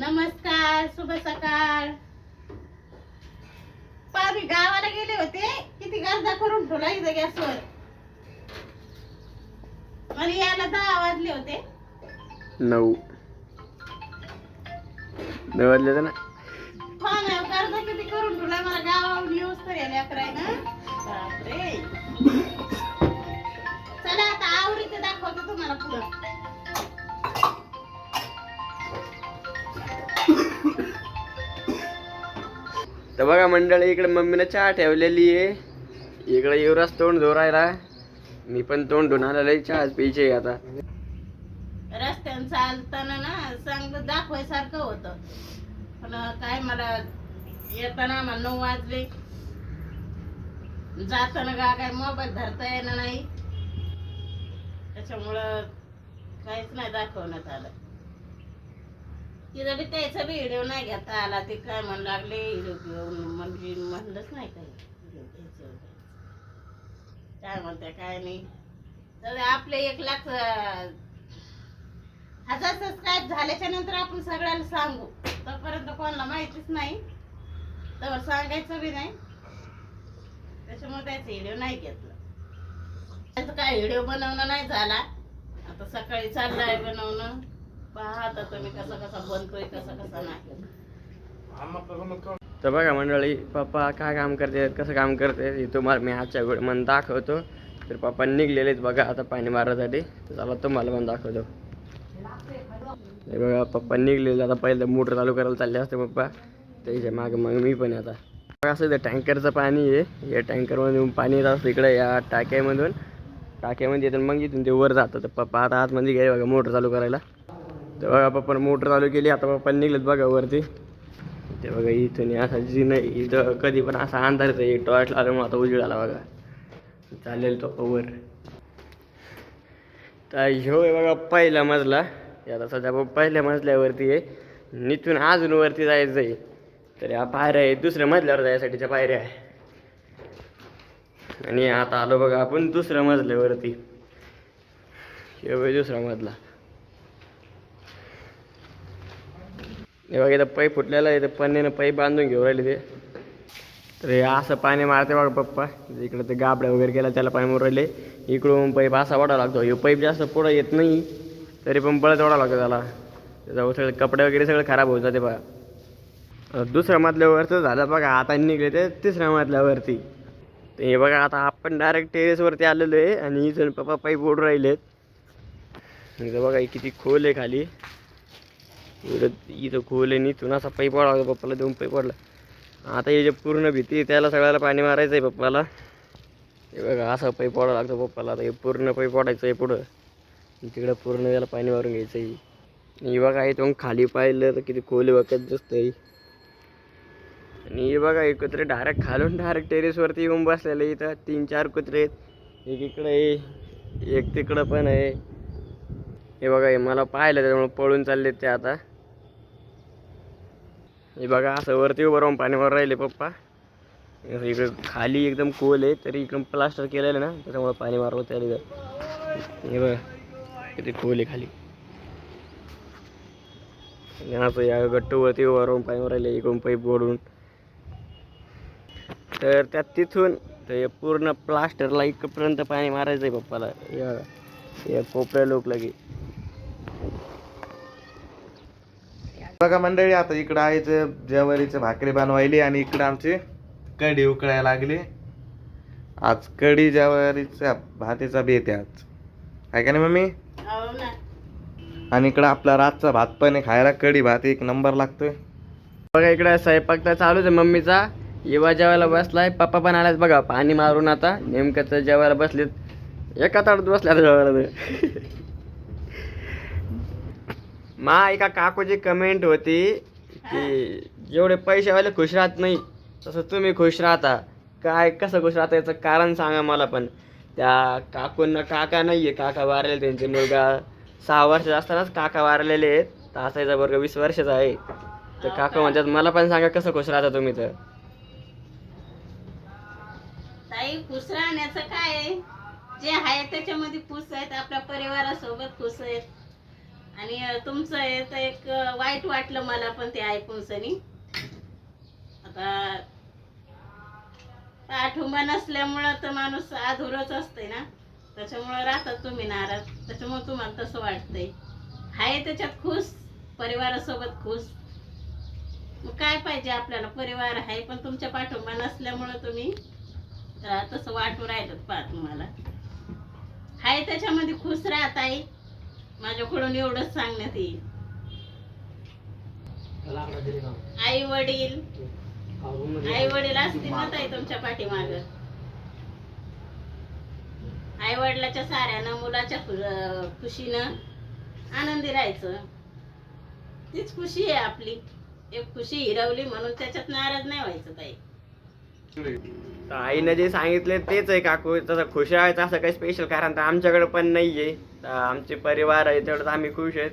नमस्कार शुभ सकाळ. पावी गावाला गेले होते. किती गर्दा करून ठेवला इथं गॅसवर. मला यायला दहा वाजले होते. नऊ. नऊ वाजले होते ना? तर बघा मंडळी इकडे मम्मीनं चहा ठेवलेली आहे. इकडे युवराज तोंड धुरायला मी पण तोंड धुवून आलेलो चहा प्यायची आता. रस्त्यानं चालताना ना चांगलं दाखवायसारखं होतं. पण काय मला येताना मला नऊ वाजले. जाताना का काय मोबाईल धरता येणार नाही. त्याच्यामुळं काहीच नाही दाखवण्यात आलं. तिचा बी त्याचा बी व्हिडिओ नाही घेता आला. ते काय म्हणू लागले व्हिडिओ घेऊन म्हणजे म्हणलंच नाही काही. काय म्हणते काय नाही. तर आपले एक लाख हजार सबस्क्राईब झाल्याच्यानंतर आपण सगळ्याला सांगू. तोपर्यंत कोणाला माहितीच नाही. तर सांगायचं बी नाही. त्याच्यामुळे त्याचा व्हिडिओ नाही घेतला. त्याचं काय व्हिडिओ बनवणं नाही झाला. आता सकाळी चाललाय बनवणं. पहा आता तुम्ही कसा कसा बनतोय कसा कसा नाही. तर बघा मंडळी पप्पा काय काम करते कसं काम करते हे तुम्हाला मी आजच्या वेळ मन दाखवतो. तर पप्पा निघलेलेच बघा आता पाणी मारायसाठी चला तुम्हाला पण दाखवतो. हे बघा पप्पा निघलेले. आता पहिलं मोटर चालू करायला चालले असते पप्पा. त्याच्या मागं मग मी पण आता. बघा असं टँकरचं पाणी आहे. या टँकरमधून पाणी येत असतं इकडे या टाक्यामधून. टाक्यामध्ये येतं मग इथून ते वर जातं. तर पप्पा आता आतमध्ये गेले बघा मोटर चालू करायला. तेव्हा बघा पप्पा मोटर चालू केली. आता पप्पा निघलेत बघा वरती. ते बघा इथून असा जी नाही इथं कधी पण असा अंधारच आहे टॉर्च लावलं मग आता उजेड आला बघा. चालेल तो वर तर ह्यो आहे बघा पहिला मजला. आता सध्या बघ पहिल्या मजल्यावरती आहे. निथून अजून वरती जायचं आहे तर या पायऱ्या आहे दुसऱ्या मजल्यावर जायसाठीच्या पायऱ्या आहे. आणि आता आलो बघा आपण दुसऱ्या मजल्यावरती. हे दुसरा मजला. हे बघा इथं पै फुटलेला आहे इथं पन्नीनं पै बांधून घेऊ राहिले ते. तर हे असं पाणी मारते बघा पप्पा. इकडं ते गाबड्या वगैरे केला त्याला पाणी मारून राहिले. इकडून पाईप असा वाढावा लागतो. हे पाईप जास्त पुढं येत नाही तरी पण बळत वाढावा लागतो त्याला. त्याचा सगळे कपडे वगैरे सगळे खराब होऊन जाते बघा. दुसऱ्या मजल्यावरचं झालं बघा आता निघले ते तिसऱ्या मजल्यावरती. तर हे बघा आता आपण डायरेक्ट टेरेसवरती आलेलो आहे आणि इथून पप्पा पाईप ओढून राहिलेत. बघा हे किती खोल आहे खाली. इथं इथं खोल आहे इथून असा पाईप वाढला पप्पाला देऊन पाईप वाढला. आता हे जे पूर्ण भीती त्याला सगळ्याला पाणी मारायचं आहे पप्पाला. हे बघा असा पाईप वाढा लागतो पप्पाला. आता हे पूर्ण पाईप वाढायचं आहे पुढं. तिकडं पूर्ण त्याला पाणी मारून घ्यायचं आहे. हे बघा इथून खाली पाहिलं तर किती खोल वखत दिसतंय. आणि हे बघा हे कुत्रे डायरेक्ट खालून डायरेक्ट टेरेसवरती येऊन बसलेले इथं तीन चार कुत्रे आहेत. एक इकडं आहे एक तिकडं पण आहे. हे बघा हे मला पाहिलं त्यामुळे पळून चाललेत ते आता. हे बघा असं वरती उभं राहून पाणी मारून राहिले पप्पा. इकडे खाली एकदम खोल आहे तरी इकडून प्लास्टर केलेलं ना त्याच्यामुळे पाणी मारलं त्याला हे बघा किती खोल आहे खाली. असं या गट्टूवरती उभं राहून पाणी राहिले इकडून पाईप ओढून. तर त्यात तिथून तर हे पूर्ण प्लास्टरला इकडपर्यंत पाणी मारायचं आहे पप्पाला या या कोपऱ्या लोक लगे बघा मंडळी आता इकडं आहे ज्वारीचं भाकरी बनवायली आणि इकडं आमची कढी उकळायला लागली. आज कढी ज्वारीचा भातीचा बेत आहे आज. आहे का नाही मम्मी? हो आणि इकडं आपला रातचा भात पण आहे खायला. कढी भात एक नंबर लागतोय. बघा इकडे स्वयंपाक तर चालूच आहे मम्मीचा. येवा जेवायला बसलाय. पप्पा पण आलात बघा पाणी मारून आता. नेमकं तर जेवायला बसलेत. एका ताटात बसल्या जेवायला. मा एका काकूची कमेंट होती की जेवढे पैसेवाले खुश राहत नाही तसं तुम्ही खुश राहता. काय कसं खुश राहता याचं कारण सांगा मला पण. त्या काकूंना काका नाही आहे काका वारलेले त्यांचे मुलगा. सहा वर्षाचा असतानाच काका वारलेले आहेत. असायचा वर्ग वीस वर्षाचा आहे. तर काका म्हणतात मला पण सांगा कसं खुश राहता तुम्ही तर. ताई खुश राहण्याचं काय आहे? जे आहे त्याच्यामध्ये खुश आहेत आपल्या परिवारासोबत खुश आहेत. आणि तुमचं हे तर एक वाईट वाटलं मला पण ते ऐकून सनी. आता पाठुंबा नसल्यामुळं तर माणूस अधुरच असते ना. त्याच्यामुळं राहतात तुम्ही नाराज. त्याच्यामुळे तुम्हाला तसं वाटतंय. आहे त्याच्यात खुश? परिवारासोबत खुश? मग काय पाहिजे आपल्याला? परिवार आहे पण तुमच्या पाठुंबा नसल्यामुळं तुम्ही तसं वाटू राहिलं पा तुम्हाला. आहे त्याच्यामध्ये खुश राहत आहे माझ्याकडून एवढंच सांगण्यात येईल. आई वडील. आई वडील असतील ना ताई तुमच्या पाठीमाग? आई वडिलाच्या साऱ्यानं मुलाच्या खुशीनं आनंदी राहायचं. तीच खुशी आहे आपली. एक खुशी हिरवली म्हणून त्याच्यात नाराज नाही व्हायचं ताई. आईनं जे सांगितले तेच आहे काकू. तसं खुश राहायचं असं काही स्पेशल कारण तर आमच्याकडे पण नाही आहे तर आमचे परिवार आहे तेवढंच आम्ही खुश आहेत.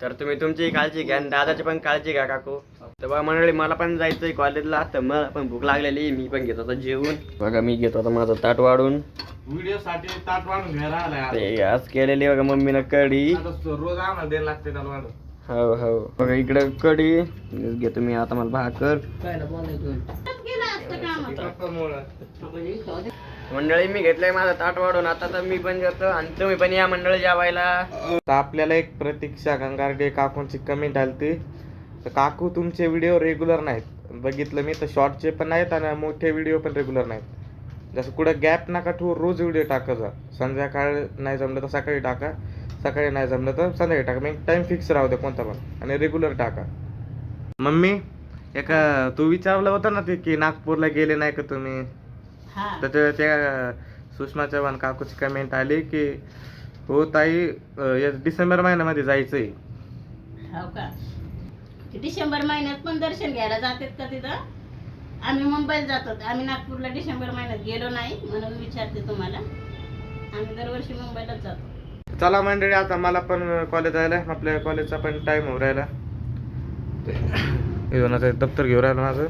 तर तुम्ही तुमची काळजी घ्या आणि दादाची पण काळजी घ्या काकू. तर बघा मंडळी मला पण जायचं आहे कॉलेजला. तर मला पण भूक लागलेली. मी पण घेत होतो जेवून बघा मी घेत होतो माझं ताट वाढून. व्हिडिओ साठी ताट वाढून घ्यायला आज. ते आज केलेली बघा मम्मीनं कढी. आता तो रोज आम्हाला द्यायला लागते त्याला वाढून. हो हो. बघा इकडं कढी. घेतो मी आता मला भाकर. मंडळी मी घेतलंय माझं ताट वाढून. आता तर मी पण जेवतो आणि तुम्ही पण या मंडळी जेवायला. तर आपल्याला एक प्रतीक्षा गंगारडे काकूंची कमेंट आलती. तर काकू तुमचे व्हिडिओ रेग्युलर नाहीत. बघितलं मी तर शॉर्टचे पण नाहीत आणि मोठे व्हिडिओ पण रेग्युलर नाहीत. जसं कुठं गॅप नका ठेवू रोज व्हिडिओ टाका जा. संध्याकाळ नाही जमलं तर सकाळी टाका. सकाळी नाही जमलं तर संध्याकाळी टाका. मग टाईम फिक्स राहू दे कोणता पण. आणि रेग्युलर टाका. मम्मी एका तू विचारलं होतं ना ते की नागपूरला गेले नाही का तुम्ही? तर ते- त्या सुषमा चव्हाण काकूची कमेंट आली की हो ताई अं, या डिसेंबर महिन्यामध्ये जायचंय. हो का? ते डिसेंबर महिन्यात पण दर्शन घ्यायला जातात का तिथं? आम्ही मुंबईला जातो आम्ही नागपूरला डिसेंबर महिन्यात गेलो नाही म्हणून विचारते तुम्हाला. आम्ही दरवर्षी मुंबईलाच जातो. चला मंडळी आता मला पण कॉलेज जायला आपल्या कॉलेजचा पण टाइम होऊ राहिला. इथून आता दप्तर घेऊन राहिलं माझं.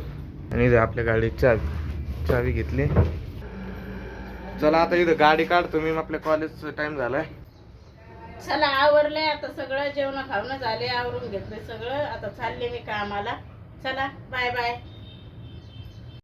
आणि इथे आपल्या गाडी चावी चावी घेतली. चला आता इथं गाडी काढतो मी आपल्या कॉलेजचा टाइम झालाय. चला आवरलंय आता सगळं जेवण खावणं झाले आवरून घेतलंय सगळं. आता चालले मी कामाला. चला बाय बाय